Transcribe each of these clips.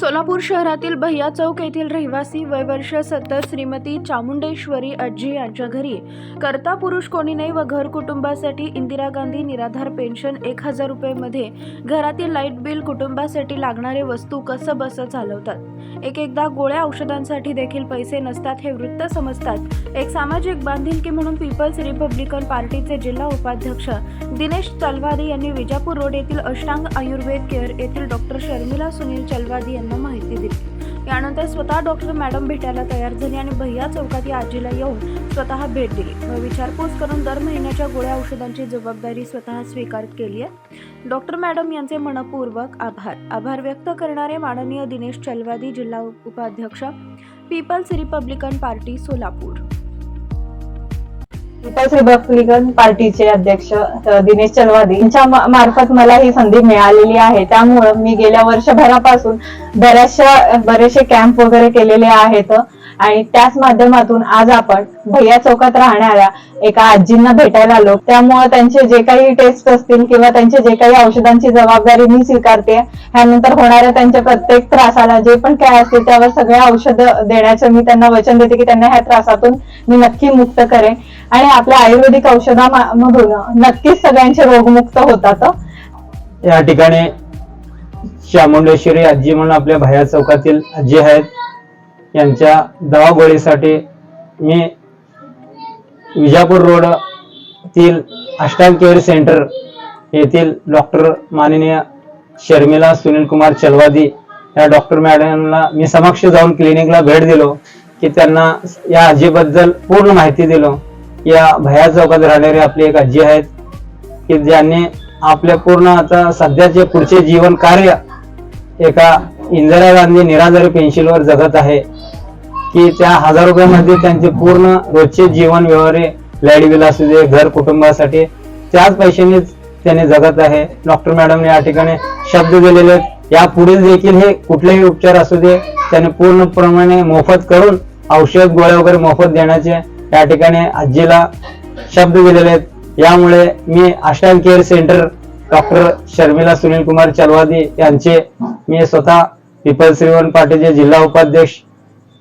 सोलापूर शहरातील भैया चौक येथील रहिवासी वयवर्ष सत्तर श्रीमती चामुंडेश्वरी अज्जी यांच्या घरी. करता पुरुष कोणी नाही व घर कुटुंबासाठी इंदिरा गांधी निराधार पेन्शन एक हजार रुपयेमध्ये घरातील लाइट बिल कुटुंबासाठी लागणारे वस्तू कसं बसं चालवतात? एक एकदा गोळ्या औषधांसाठी देखील पैसे नसतात हे वृत्त समजतात. एक सामाजिक बांधिलकी म्हणून पीपल्स रिपब्लिकन पार्टीचे जिल्हा उपाध्यक्ष दिनेश चलवादी यांनी विजापूर रोड येथील अष्टांग आयुर्वेद केअर येथील डॉक्टर शर्मिला सुनील चलवादी यांना माहिती दिली. यानंतर स्वतः डॉक्टर मॅडम भेटायला तयार झाली आणि भैया चौकात या आजीला येऊन स्वतः भेट दिली. व विचारपूस करून दर महिन्याच्या गोळ्या औषधांची जबाबदारी स्वतः स्वीकार केली आहे. डॉक्टर मॅडम यांचे मनपूर्वक आभार. आभार व्यक्त करणारे माननीय दिनेश चलवादी जिल्हा उपाध्यक्ष People's Republican Party Solapur. People's Republican पार्टीचे अध्यक्ष दिनेश चलवादी यांच्या मार्फत मला ही संधी मिळालेली आहे. त्यामुळं मी गेल्या वर्षभरापासून बऱ्याचशा बरेचसे कॅम्प वगैरे केलेले आहेत. आणि त्याच माध्यमातून आज आपण भैया चौकात राहणाऱ्या एका आजींना भेटायला आलो. त्यामुळे त्यांचे जे काही टेस्ट असतील किंवा त्यांचे जे काही औषधांची जबाबदारी मी स्वीकारते ह्यानंतर होणाऱ्या त्यांच्या प्रत्येक त्रासाला जे पण काय असतील त्यावर सगळे औषध देण्याचं मी त्यांना वचन देते की त्यांना ह्या त्रासातून मी नक्की मुक्त करेन. आणि आपल्या आयुर्वेदिक औषधामधून नक्कीच सगळ्यांचे रोगमुक्त होतात या ठिकाणी श्यामुंडेश्वरी आजी म्हणून आपल्या भैया चौकातील आजी आहेत. यांच्या दवा गोळीसाठी मी विजापूर रोड तील अष्टांग केअर सेंटर येथील डॉक्टर माननीय शर्मिला सुनील कुमार चलवादी या डॉक्टर मॅडमला मी समक्ष जाऊन क्लिनिकला भेट दिलो की त्यांना या आजीबद्दल पूर्ण माहिती दिलो. या भया चौकात राहणारी आपली एक आजी आहेत की ज्यांनी आपल्या पूर्ण आता सध्याचे पुढचे जीवन कार्य एका इंदिरा गांधी निराधारी पेन्शिलवर जगत आहे. की त्या हजार रुपयामध्ये त्यांचे पूर्ण रोजचे जीवन व्यवहार लाइट बिल असू दे घर कुटुंबासाठी त्याच पैशाने त्याने जगत आहे. डॉक्टर मॅडमने या ठिकाणी शब्द दिलेले आहेत. या पुढील देखील हे कुठलेही उपचार असू दे त्याने पूर्णप्रमाणे मोफत करून औषध गोळ्या वगैरे मोफत देण्याचे या ठिकाणी आजीला शब्द दिलेले आहेत. यामुळे मी Asha care centre doctor Sharmila Sunil Kumar Chalwadi यांचे मी स्वतः पिपल श्रीवन पाटील जिल्हा उपाध्यक्ष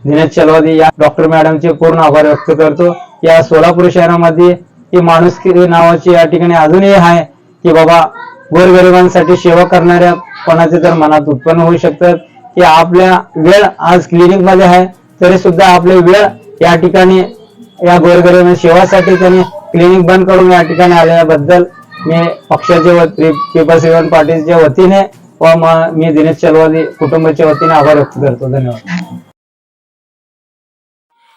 दिनेश चलवादी या डॉक्टर मॅडमचे पूर्ण आभार व्यक्त करतो. या सोलापूर शहरामध्ये ही माणुसकी नावाची या ठिकाणी अजूनही आहे की बाबा गोरगरिबांसाठी सेवा करणाऱ्या कोणाचे तर मनात उत्पन्न होऊ शकतात. की आपल्या वेळ आज क्लिनिकमध्ये आहे तरी सुद्धा आपले वेळ या ठिकाणी या गोरगरीब सेवासाठी त्यांनी क्लिनिक बंद करून या ठिकाणी आल्याबद्दल मी पक्षाच्या पीपल्स इव्हन पार्टीच्या वतीने व मी दिनेश चलवादी कुटुंबाच्या वतीने आभार व्यक्त करतो. धन्यवाद.